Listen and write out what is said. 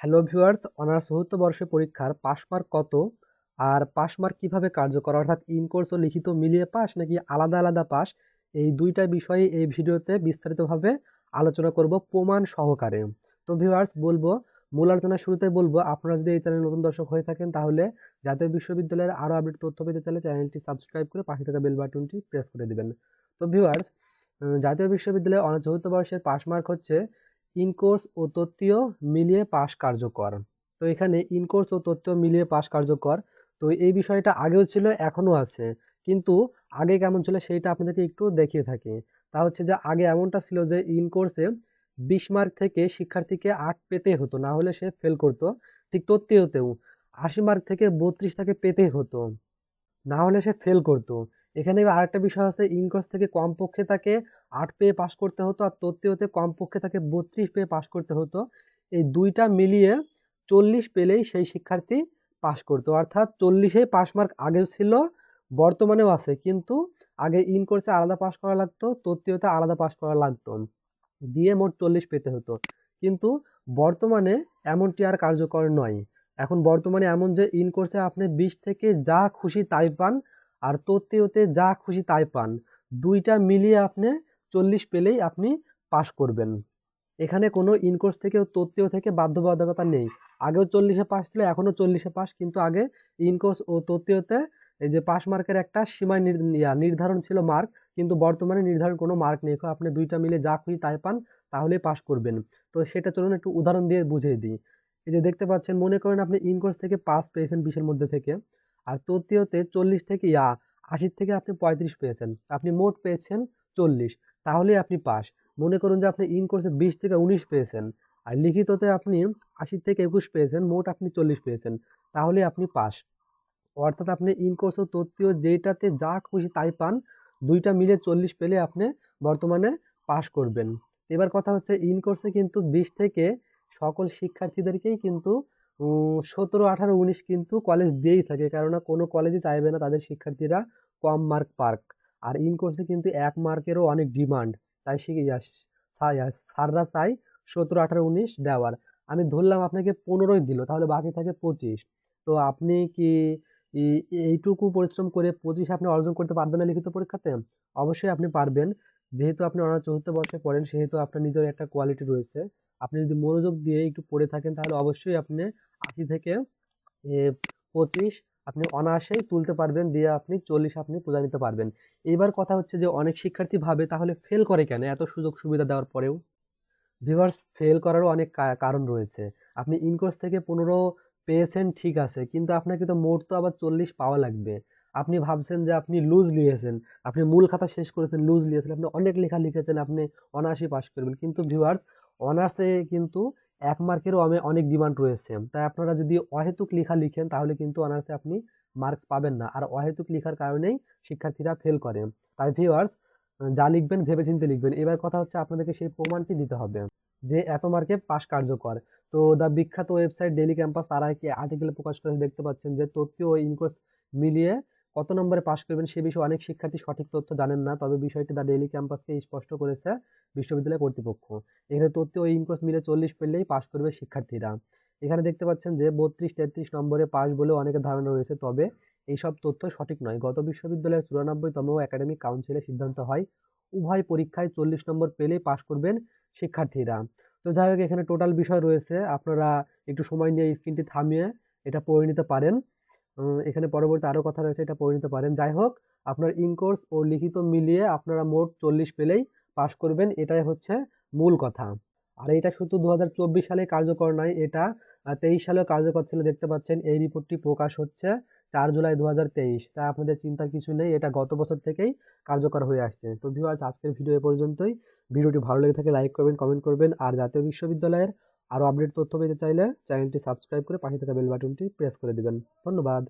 Hello viewers honours চতুর্থ বর্ষে পরীক্ষার পাশ মার্ক কত? আর পাশ মার্ক কীভাবে কার্যকর? অর্থাৎ ইন কোর্স ও লিখিত মিলিয়ে পাস নাকি আলাদা আলাদা পাস এই দুইটা বিষয়ে এই ভিডিওতে বিস্তারিতভাবে আলোচনা করব প্রমাণ সহকারে। তো ভিউয়ার্স বলব, মূল আলোচনার শুরুতে বলব, আপনারা যদি এই চ্যানেল নতুন দর্শক হয়ে থাকেন, তাহলে জাতীয় বিশ্ববিদ্যালয়ের আরও আপডেট তথ্য পেতে চাইলে চ্যানেলটি সাবস্ক্রাইব করে পাশে থাকা বেল বাটনটি প্রেস করে দেবেন। তো ভিউয়ার্স জাতীয় বিশ্ববিদ্যালয়ে অনার্স চতুর্থ বর্ষের পাশ মার্ক হচ্ছে ইনকোর্স ও তত্ত্বীয় মিলিয়ে পাশ কার্যকর। তো এখানে ইনকোর্স ও তত্ত্বীয় মিলিয়ে পাশ কার্যকর। তো এই বিষয়টা আগেও ছিল, এখনও আছে। কিন্তু আগে কেমন ছিল সেইটা আপনাদেরকে একটু দেখিয়ে থাকি। তা হচ্ছে যে আগে এমনটা ছিল যে ইনকোর্সে বিশ মার্ক থেকে শিক্ষার্থীকে আট পেতে হতো, না হলে সে ফেল করতো। ঠিক তত্ত্বীয়তেও আশি মার্ক থেকে বত্রিশ তাকে পেতে হতো। না হলে সে ফেল করতো। এখানে আরেকটা বিষয় আছে, ইনকোর্স থেকে কমপক্ষে তাকে আট পেয়ে পাশ করতে হতো আর তত্ত্বীয়তে কমপক্ষে তাকে বত্রিশ পেয়ে পাশ করতে হতো। এই দুইটা মিলিয়ে চল্লিশ পেলেই সেই শিক্ষার্থী পাশ করতো। অর্থাৎ চল্লিশে পাস মার্ক আগেও ছিল, বর্তমানেও আছে। কিন্তু আগে ইন কোর্সে আলাদা পাশ করা লাগতো তত্ত্বীয়তে আলাদা পাশ করা লাগতো। দিয়ে মোট চল্লিশ পেতে হতো। কিন্তু বর্তমানে এমনটি আর কার্যকর নয়। এখন বর্তমানে এমন যে ইন কোর্সে আপনি বিশ থেকে যা খুশি তাই পান আর তত্ত্বীয়তে যা খুশি তাই পান। দুইটা মিলিয়ে আপনি চল্লিশ পেলেই আপনি পাশ করবেন। এখানে কোনো ইনকোর্স থেকে তত্ত্বীয় থেকে বাধ্যবাধকতা নেই। আগেও চল্লিশে পাস ছিল, এখনও চল্লিশে পাস কিন্তু আগে ইনকোর্স ও তত্ত্বীয়তে এই যে পাস মার্কের একটা সীমায় সীমা নির্ধারণ ছিল মার্ক কিন্তু বর্তমানে নির্ধারণ কোনো মার্ক নেই। আপনি দুইটা মিলে যা খুশি তাই পান, তাহলেই পাস করবেন। তো সেটা চলুন একটু উদাহরণ দিয়ে বুঝিয়ে দিই। এই যে দেখতে পাচ্ছেন, মনে করেন আপনি ইনকোর্স থেকে পাস পেয়েছেন বিশের মধ্যে থেকে। আর তত্ত্বীয়তে চল্লিশ থেকে, ইয়া, আশির থেকে আপনি পঁয়ত্রিশ পেয়েছেন। আপনি মোট পেয়েছেন চল্লিশ। তাহলেই আপনি পাস। মনে করুন যে আপনি ইন কোর্সে বিশ থেকে উনিশ পেয়েছেন। আর লিখিততে আপনি আশি থেকে একুশ পেয়েছেন, মোট আপনি চল্লিশ পেয়েছেন। তাহলে আপনি পাস। অর্থাৎ আপনি ইন কোর্স ও তত্ত্বীয় যেটাতে যা খুশি তাই পান, দুইটা মিলে চল্লিশ পেলে আপনি বর্তমানে পাস করবেন। এবার কথা হচ্ছে ইন কোর্সে কিন্তু বিশ থেকে সকল শিক্ষার্থীদেরকেই কিন্তু সতেরো, আঠারো, উনিশ কিন্তু কলেজ দিয়েই থাকে। কেননা কোনো কলেজে চাইবে না তাদের শিক্ষার্থীরা কম মার্ক পার্ক। আর ইন কোর্সে কিন্তু এক মার্কেরও অনেক ডিমান্ড তাই শিখে স্যাররা চাই সতেরো, আঠারো, উনিশ দেওয়ার। আমি ধরলাম আপনাকে পনেরোই দিল, তাহলে বাকি থাকে পঁচিশ। তো আপনি কি এইটুকু পরিশ্রম করে পঁচিশ আপনি অর্জন করতে পারবেন না লিখিত পরীক্ষাতে? অবশ্যই আপনি পারবেন। যেহেতু আপনি অনার চতুর্থ বর্ষে পড়েন, সেহেতু আপনার নিজের একটা কোয়ালিটি রয়েছে। আপনি যদি মনোযোগ দিয়ে একটু পড়ে থাকেন, তাহলে অবশ্যই আপনি আশি থেকে পঁচিশ আপনি অনায়াসেই তুলতে পারবেন, দিয়ে আপনি চল্লিশ আপনি পূজা নিতে পারবেন। এইবার কথা হচ্ছে যে, অনেক শিক্ষার্থী ভাবে তাহলে ফেল করে কেন? এত সুযোগ সুবিধা দেওয়ার পরেও। ভিভার্স ফেল করারও অনেক কারণ রয়েছে। আপনি ইনকোর্স থেকে পনেরো পেয়েছেন, ঠিক আছে। কিন্তু আপনাকে তো মোট তো আবার চল্লিশ পাওয়া লাগবে। আপনি ভাবছেন যে আপনি লুজ লিখেছেন, আপনি মূল খাতা শেষ করেছেন লুজ লিখেছেন, আপনি অনেক লেখা লিখেছেন, আপনি অনায়াসই পাস করবেন। কিন্তু ভিউয়ার্স অনার্সে কিন্তু এক মার্কেরও আমি অনেক ডিমান্ড রয়েছে। তাই আপনারা যদি অহেতুক লেখা লিখেন, তাহলে কিন্তু অনার্সে আপনি মার্কস পাবেন না। আর অহেতুক লেখার কারণেই শিক্ষার্থীরা ফেল করে। তাই ভিউয়ার্স যা লিখবেন ভেবে চিনতে লিখবেন। এবার কথা হচ্ছে আপনাদেরকে সেই প্রমাণটি দিতে হবে যে এত মার্কে পাশ কার্যকর। তো দ্য বিখ্যাত ওয়েবসাইট ডেলি ক্যাম্পাস তারা কি আর্টিকেলে প্রকাশ করে দেখতে পাচ্ছেন যে তথ্য ও ইনকোর্স মিলিয়ে কত নম্বরে পাশ করবেন সে বিষয়ে অনেক শিক্ষার্থী সঠিক তথ্য জানেন না, তবে বিষয়টি দ্য ডেইলি ক্যাম্পাসকে স্পষ্ট করেছে বিশ্ববিদ্যালয় কর্তৃপক্ষ। এখানে তথ্য ও ইনকোর্স মিলে চল্লিশ পেলেই পাশ করবে শিক্ষার্থীরা। এখানে দেখতে পাচ্ছেন যে বত্রিশ, তেত্রিশ নম্বরে পাশ বলেও অনেকের ধারণা রয়েছে, তবে এইসব তথ্য সঠিক নয়। গত বিশ্ববিদ্যালয়ের চুরানব্বইতম একাডেমিক কাউন্সিলের সিদ্ধান্ত হয়, উভয় পরীক্ষায় চল্লিশ নম্বর পেলেই পাশ করবেন শিক্ষার্থীরা। তো যাই হোক, এখানে টোটাল বিষয় রয়েছে। আপনারা একটু সময় নিয়ে স্ক্রিনটি থামিয়ে এটা পড়ে নিতে পারেন। এখানে পরবর্তী আরও কথা রয়েছে, এটা পড়ে নিতে পারেন। যাই হোক, আপনার ইনকোর্স ও লিখিত মিলিয়ে আপনারা মোট চল্লিশ পেলেই পাশ করবেন, এটাই হচ্ছে মূল কথা। আর এটা শুধু দু সালে কার্যকর নয়, এটা তেইশ সালেও কার্যকর ছিল, দেখতে পাচ্ছেন, এই রিপোর্টটি প্রকাশ হচ্ছে চার জুলাই দু হাজার তেইশ। তাই আপনাদের চিন্তার কিছু নেই, এটা গত বছর থেকেই কার্যকর হয়ে আসছে। তো ভিউয়ার্স আজকের ভিডিও এ পর্যন্তই। ভিডিওটি ভালো লেগে থাকে লাইক করবেন কমেন্ট করবেন, আর জাতীয় বিশ্ববিদ্যালয়ের আরও আপডেট তথ্য পেতে চাইলে চ্যানেলটি সাবস্ক্রাইব করে পাশে থাকা বেল বাটনটি প্রেস করে দেবেন। ধন্যবাদ।